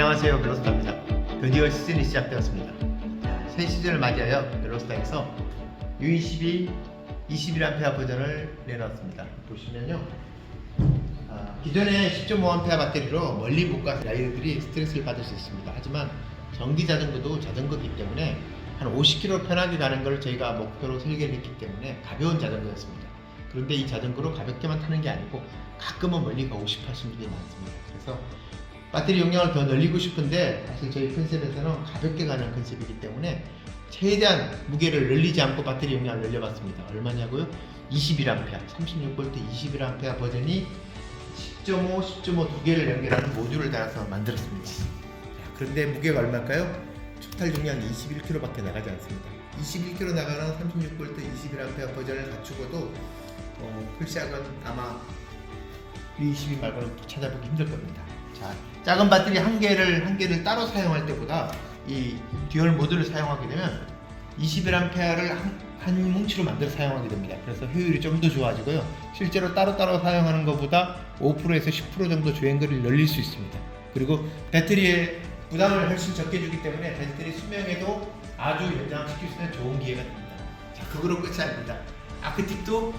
안녕하세요 멜로스타입니다. 드디어 시즌이 시작되었습니다. 자, 새 시즌을 맞이하여 멜로스타에서 U22 21A 버전을 내놨습니다. 보시면요. 아, 기존의 10.5A 배터리로 멀리 못 가서 라이더들이 스트레스를 받을 수 있습니다. 하지만 전기 자전거도 자전거기 때문에 한 50km 편하게 가는 걸 저희가 목표로 설계를 했기 때문에 가벼운 자전거였습니다. 그런데 이 자전거로 가볍게만 타는 게 아니고 가끔은 멀리 가고 싶어 하시는 분들이 많습니다. 그래서 배터리 용량을 더 늘리고 싶은데 사실 저희 컨셉에서는 가볍게 가는 컨셉이기 때문에 최대한 무게를 늘리지 않고 배터리 용량을 늘려봤습니다. 얼마냐고요? 21A, 36V 21A 버전이 10.5, 10.5 두 개를 연결하는 모듈을 달아서 만들었습니다. 자, 그런데 무게가 얼마일까요? 토탈 용량이 21kg밖에 나가지 않습니다. 21kg 나가는 36V 21A 버전을 갖추고도 어, 풀샷은 아마 U22 말고는 찾아보기 힘들 겁니다. 자, 작은 배터리 한 개를 한 개를 따로 사용할 때보다 이 듀얼 모드를 사용하게 되면 21A를 한, 한 뭉치로 만들어 사용하게 됩니다. 그래서 효율이 좀 더 좋아지고요. 실제로 따로따로 사용하는 것보다 5%에서 10% 정도 주행거리를 늘릴 수 있습니다. 그리고 배터리의 부담을 훨씬 적게 주기 때문에 배터리 수명에도 아주 연장시킬 수 있는 좋은 기회가 됩니다. 자, 그거로 끝이 아닙니다. 아크틱도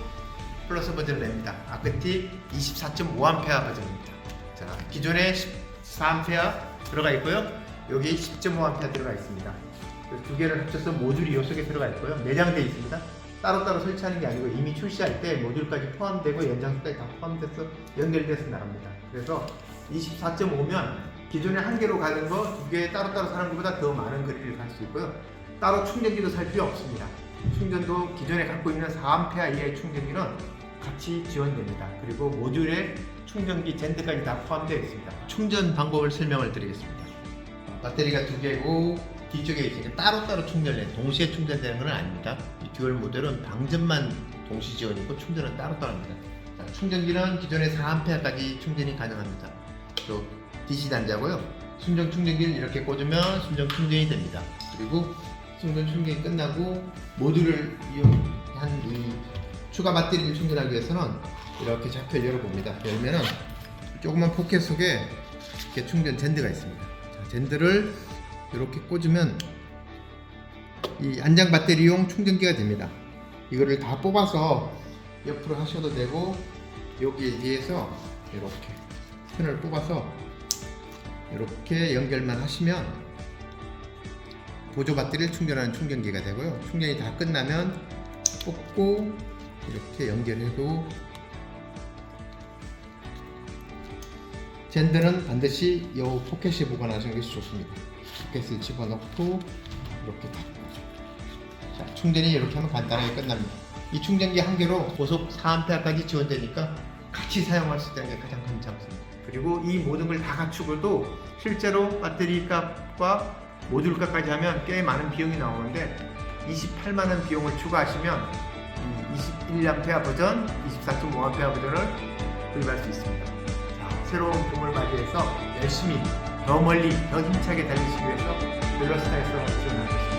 플러스 버전을 냅니다. 아크틱 24.5A 버전입니다. 자, 기존에 14A 들어가 있고요. 여기 10.5A 들어가 있습니다. 두 개를 합쳐서 모듈이 이 속에 들어가 있고요. 내장되어 있습니다. 따로따로 설치하는 게 아니고 이미 출시할 때 모듈까지 포함되고 연장수까지 다 포함돼서 연결돼서 나갑니다. 그래서 24.5면 기존에 한 개로 가는 거 두 개 따로따로 사는 것보다 더 많은 거리를 갈 수 있고요. 따로 충전기도 살 필요 없습니다. 충전도 기존에 갖고 있는 4A 이하의 충전기는 같이 지원됩니다. 그리고 모듈에 충전기 젠드까지 다 포함되어 있습니다. 충전 방법을 설명을 드리겠습니다. 배터리가 두 개고 뒤쪽에 이제 따로따로 충전해 동시에 충전되는 건 아닙니다. 이 듀얼 모델은 방전만 동시 지원이고 충전은 따로따로 합니다. 자, 충전기는 기존의 4A까지 충전이 가능합니다. 또 DC 단자고요. 순정 충전기를 이렇게 꽂으면 순정 충전이 됩니다. 그리고 순정 충전이 끝나고 모듈을 이용한 이 추가 배터리를 충전하기 위해서는 이렇게 좌표 열어봅니다. 열면은 조그만 포켓 속에 이렇게 충전 젠드가 있습니다. 자, 젠드를 이렇게 꽂으면 이 안장 배터리용 충전기가 됩니다. 이거를 다 뽑아서 옆으로 하셔도 되고 여기에 뒤에서 이렇게 펜을 뽑아서 이렇게 연결만 하시면 보조 배터리를 충전하는 충전기가 되고요. 충전이 다 끝나면 뽑고 이렇게 연결해도 젠드는 반드시 이 포켓에 보관하시는 것이 좋습니다. 포켓을 집어넣고 이렇게 닫고 자, 충전이 이렇게 하면 간단하게 끝납니다. 이 충전기 한 개로 고속 4A까지 지원되니까 같이 사용할 수 있다는 게 가장 큰 장점입니다. 그리고 이 모든 걸 다 갖추고도 실제로 배터리 값과 모듈 값까지 하면 꽤 많은 비용이 나오는데 28만 원 비용을 추가하시면 이 21A 버전, 24.5A 버전을 구입할 수 있습니다. 자, 새로운 봄을 맞이해서 열심히 더 멀리 더 힘차게 달리시기 위해서 멜로스타에서 지원하겠습니다.